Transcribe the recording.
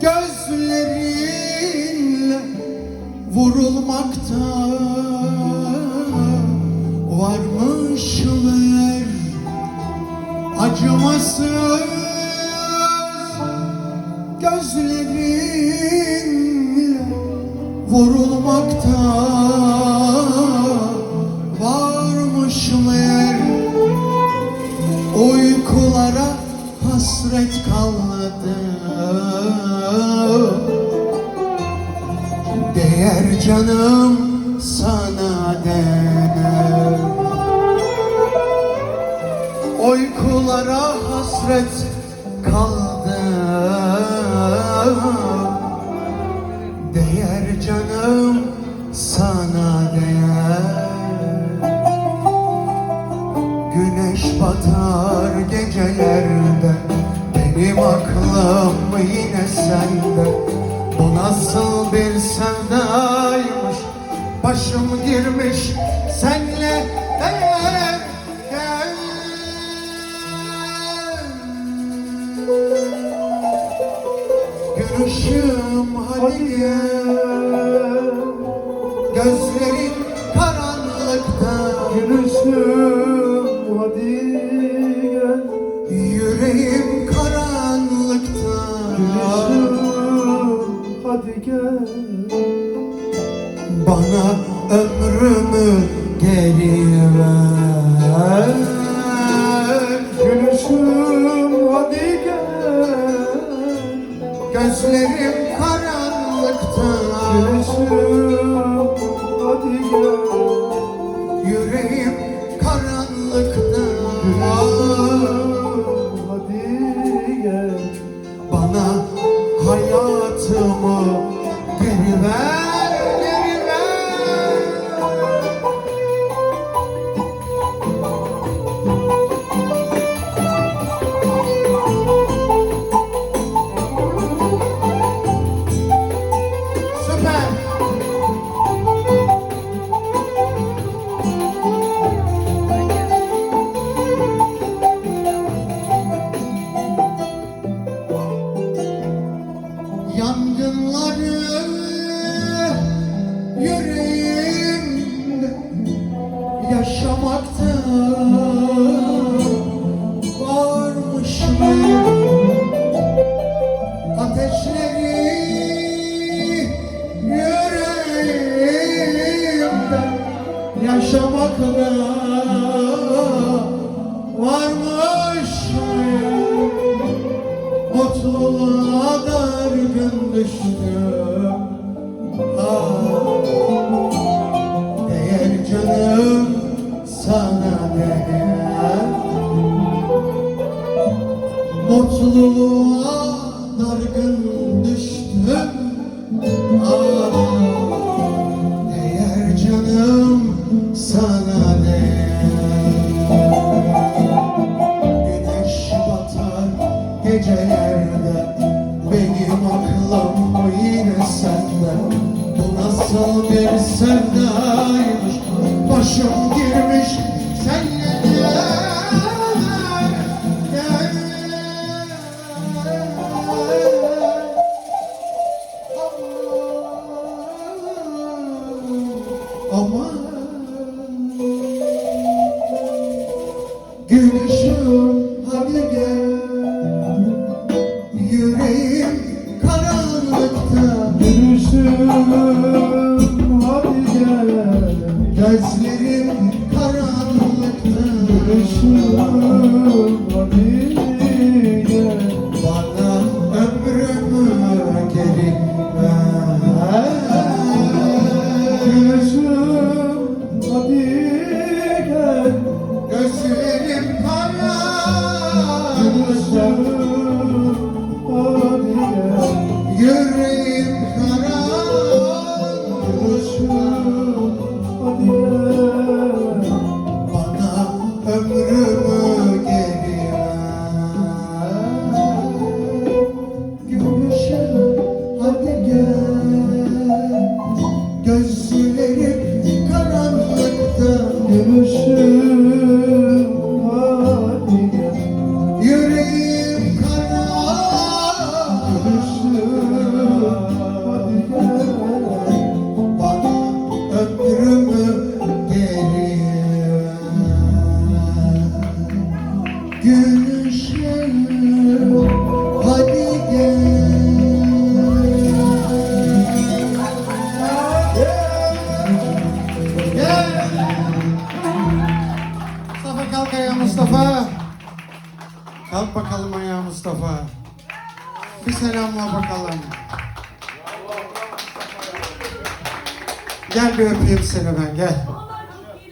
Gözlerinle vurulmakta varmış meğer acımasız gözlerinle vurulmakta varmış meğer uykulara hasret kaldı değer canım sana değer. Uykulara hasret kaldı. Değer canım sana değer. Güneş batar gecelerde Benim aklım yine sende. Bu nasıl bir sevdaymış? Başım girmiş senle. Gel. Gel Gülüşüm hadi gel. Gözlerin heading yaşamakta varmış ateşleri yüreğimde yaşamakta varmış Mutluluğa dargın düştüm Mutluluğa dargın düştüm ah, Değer canım sana değer Güneş batar gecelerde Benim aklım yine sende. Bu nasıl bir sevdaymış? Başım girmiş senle Aman. Gülüşüm hadi gel. Yüreğim karanlıkta. Gülüşüm canção. Kalk bakalım ayağa Mustafa. Bir selamla bakalım. Gel bir öpeyim seni ben gel.